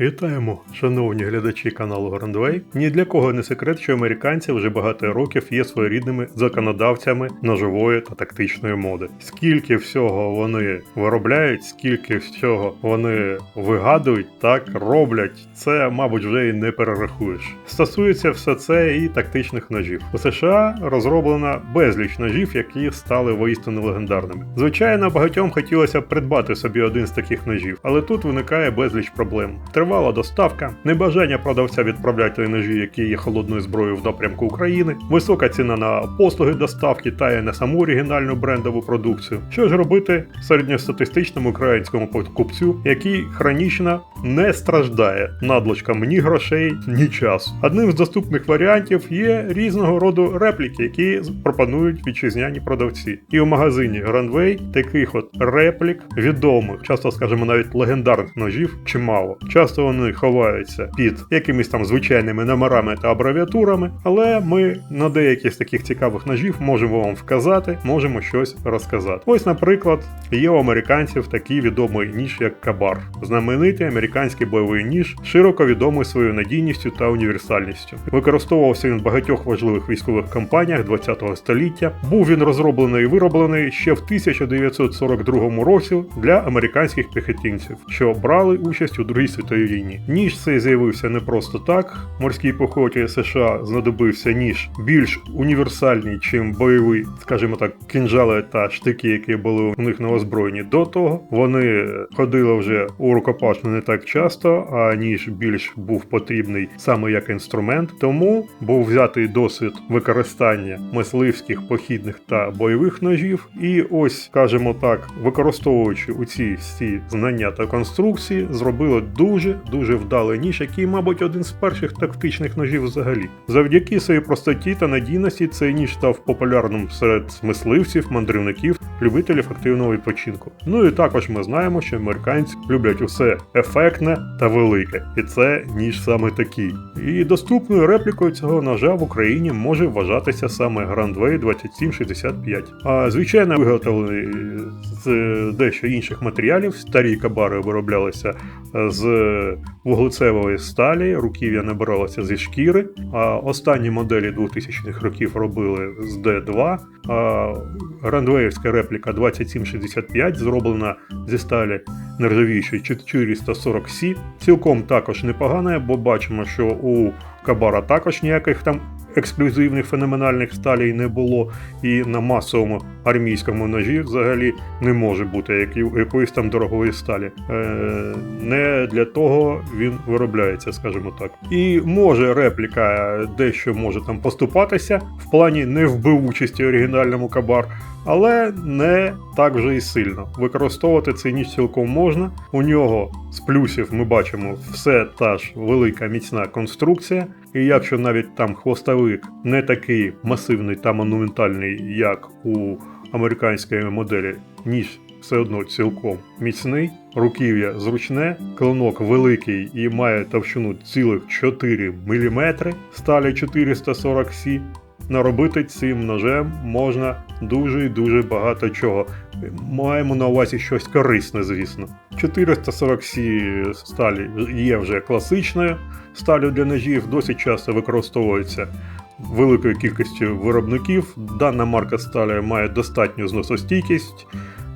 Вітаємо, шановні глядачі каналу Грандвей. Ні для кого не секрет, що американці вже багато років є своєрідними законодавцями ножової та тактичної моди. Скільки всього вони виробляють, скільки всього вони вигадують, так роблять, це, мабуть, вже і не перерахуєш. Стосується все це і тактичних ножів. У США розроблено безліч ножів, які стали воістину легендарними. Звичайно, багатьом хотілося придбати собі один з таких ножів, але тут виникає безліч проблем. Тривала доставка, небажання продавця відправляти ножі, які є холодною зброєю в напрямку України, висока ціна на послуги доставки та й на саму оригінальну брендову продукцію. Що ж робити середньостатистичному українському покупцю, який хронічно не страждає надлишком ні грошей, ні часу. Одним з доступних варіантів є різного роду репліки, які пропонують вітчизняні продавці. І у магазині Grandway таких от реплік відомих, часто скажімо, навіть легендарних ножів чимало. Часто вони ховаються під якимись там звичайними номерами та абревіатурами, але ми на деякі з таких цікавих ножів можемо вам вказати, можемо щось розказати. Ось, наприклад, є у американців такий відомий ніж, як кабар, знаменитий американський бойовий ніж, широко відомий своєю надійністю та універсальністю. Використовувався він в багатьох важливих військових кампаніях ХХ століття. Був він розроблений і вироблений ще в 1942 році для американських піхотинців, що брали участь у Другій світовій війні. Ніж цей з'явився не просто так. Морській піхоті США знадобився ніж більш універсальний, чим бойовий, скажімо так, кінжали та штики, які були у них на озброєнні до того. Вони ходили вже у рукопашну не так часто, а ніж більш був потрібний саме як інструмент. Тому був взятий досвід використання мисливських, похідних та бойових ножів. І ось, скажімо так, використовуючи у ці всі знання та конструкції, зробили дуже дуже вдалий ніж, який, мабуть, один з перших тактичних ножів взагалі. Завдяки своїй простоті та надійності цей ніж став популярним серед мисливців, мандрівників, любителів активного відпочинку. Ну і також ми знаємо, що американці люблять усе ефектне та велике, і це ніж саме такий. І доступною реплікою цього ножа в Україні може вважатися саме Grandway 2765. А звичайно, виготовлений з дещо інших матеріалів. Старі кабари вироблялися з вуглецевої сталі, руків'я набиралося зі шкіри. А останні моделі 2000-х років робили з D2. А Рандвеївська репліка 2765 зроблена зі сталі нержавіючої 440C. Цілком також непогана, бо бачимо, що у Кабара також ніяких там ексклюзивних феноменальних сталей не було, і на масовому армійському ножі взагалі не може бути які- якоїсь там дорогої сталі. Е, не для того він виробляється, скажімо так. І може репліка дещо може там поступатися в плані невбивучості оригінальному кабар. Але не так вже і сильно. Використовувати цей ніж цілком можна. У нього з плюсів ми бачимо все та ж велика міцна конструкція. І якщо навіть там хвостовик не такий масивний та монументальний, як у американської моделі, ніж все одно цілком міцний, руків'я зручне, клинок великий і має товщину цілих 4 мм сталі 440 Сі. Наробити цим ножем можна дуже і дуже багато чого. Маємо на увазі щось корисне, звісно. 440 сталі є вже класичною сталю для ножів, досить часто використовується великою кількістю виробників. Дана марка сталі має достатню зносостійкість,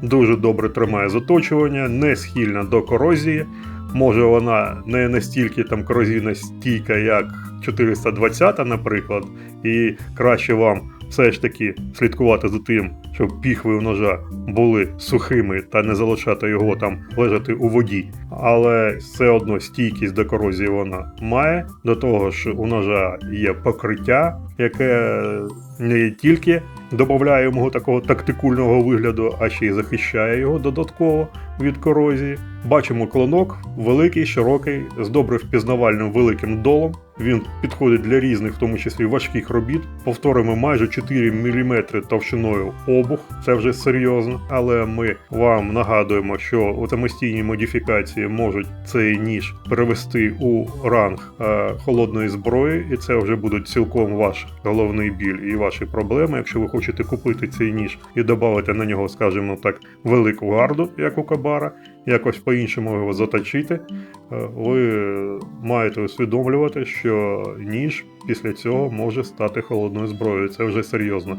дуже добре тримає заточування, не схильна до корозії. Може вона не настільки там корозійна стійка, як 420, наприклад, і краще вам все ж таки слідкувати за тим, щоб піхви у ножа були сухими та не залишати його там лежати у воді. Але все одно стійкість до корозії вона має. До того ж, у ножа є покриття, яке не тільки додає йому такого тактикульного вигляду, а ще й захищає його додатково від корозії. Бачимо клинок, великий, широкий, з добре впізнавальним великим долом. Він підходить для різних, в тому числі важких робіт. Повторимо майже 4 мм товщиною обух, це вже серйозно. Але ми вам нагадуємо, що у самостійній модифікації можуть цей ніж перевести у ранг е, холодної зброї, і це вже буде цілком ваш головний біль і ваші проблеми. Якщо ви хочете купити цей ніж і додати на нього, скажімо так, велику гарду, як у Кабара, якось по-іншому його заточити, е, ви маєте усвідомлювати, що ніж після цього може стати холодною зброєю. Це вже серйозно.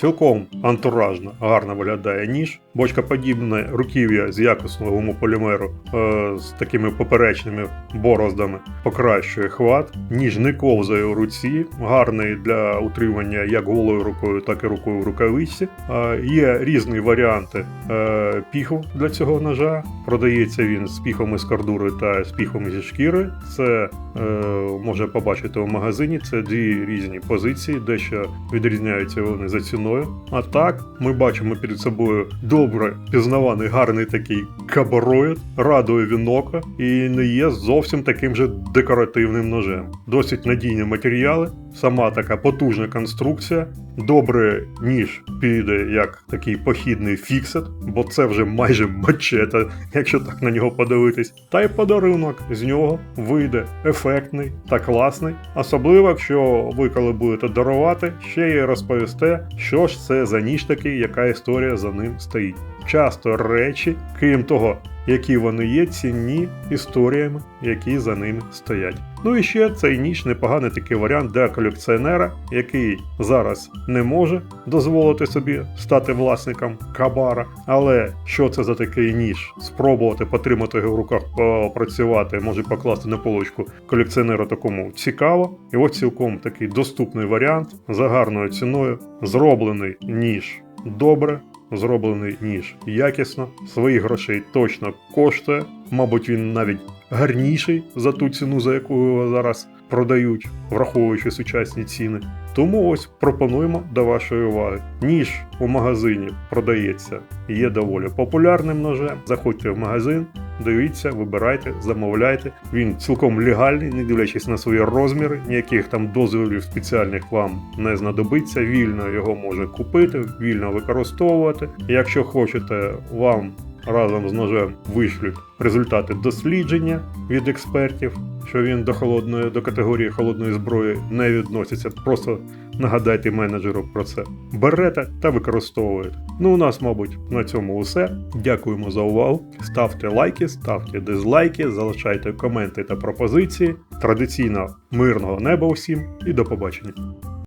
Цілком антуражно гарно виглядає ніж. Бочкоподібне руків'я з якісного гумополімеру е, з такими поперечними бороздами покращує хват. Ніж не ковзає у руці, гарний для утримання як голою рукою, так і рукою в рукавичці. Е, є різні варіанти е, піху для цього ножа. Продається він з піхом із кордури та з піхом зі шкіри. Це е, може побачити у магазині. Це дві різні позиції, дещо відрізняються вони за ціною. А так, ми бачимо перед собою добре пізнаваний, гарний такий кабароїд, радує він ока і не є зовсім таким же декоративним ножем. Досить надійні матеріали, сама така потужна конструкція. Добре ніж піде як такий похідний фіксет, бо це вже майже мачета, якщо так на нього подивитись. Та й подарунок з нього вийде ефектний та класний. Особливо, якщо ви коли будете дарувати, ще й розповісте, що ж це за ніж такий, яка історія за ним стоїть. Часто речі, крім того, які вони є, цінні історіями, які за ними стоять. Ну і ще цей ніж непоганий такий варіант для колекціонера, який зараз не може дозволити собі стати власником кабара. Але що це за такий ніж? Спробувати потримати його в руках, попрацювати, може покласти на полочку колекціонеру такому цікаво. І ось цілком такий доступний варіант за гарною ціною. Зроблений ніж добре, зроблений ніж якісно, своїх грошей точно коштує. Мабуть, він навіть гарніший за ту ціну, за яку його зараз продають, враховуючи сучасні ціни. Тому ось пропонуємо до вашої уваги. Ніж у магазині продається, є доволі популярним ножем. Заходьте в магазин, дивіться, вибирайте, замовляйте. Він цілком легальний, не дивлячись на свої розміри, ніяких там дозволів спеціальних вам не знадобиться. Вільно його можна купити, вільно використовувати. Якщо хочете, вам разом з ножем вишлють результати дослідження від експертів, що він до холодної до категорії холодної зброї не відноситься. Просто нагадайте менеджеру про це. Берете та використовуєте. Ну, у нас, мабуть, на цьому усе. Дякуємо за увагу. Ставте лайки, ставте дизлайки, залишайте коменти та пропозиції. Традиційно мирного неба усім і до побачення.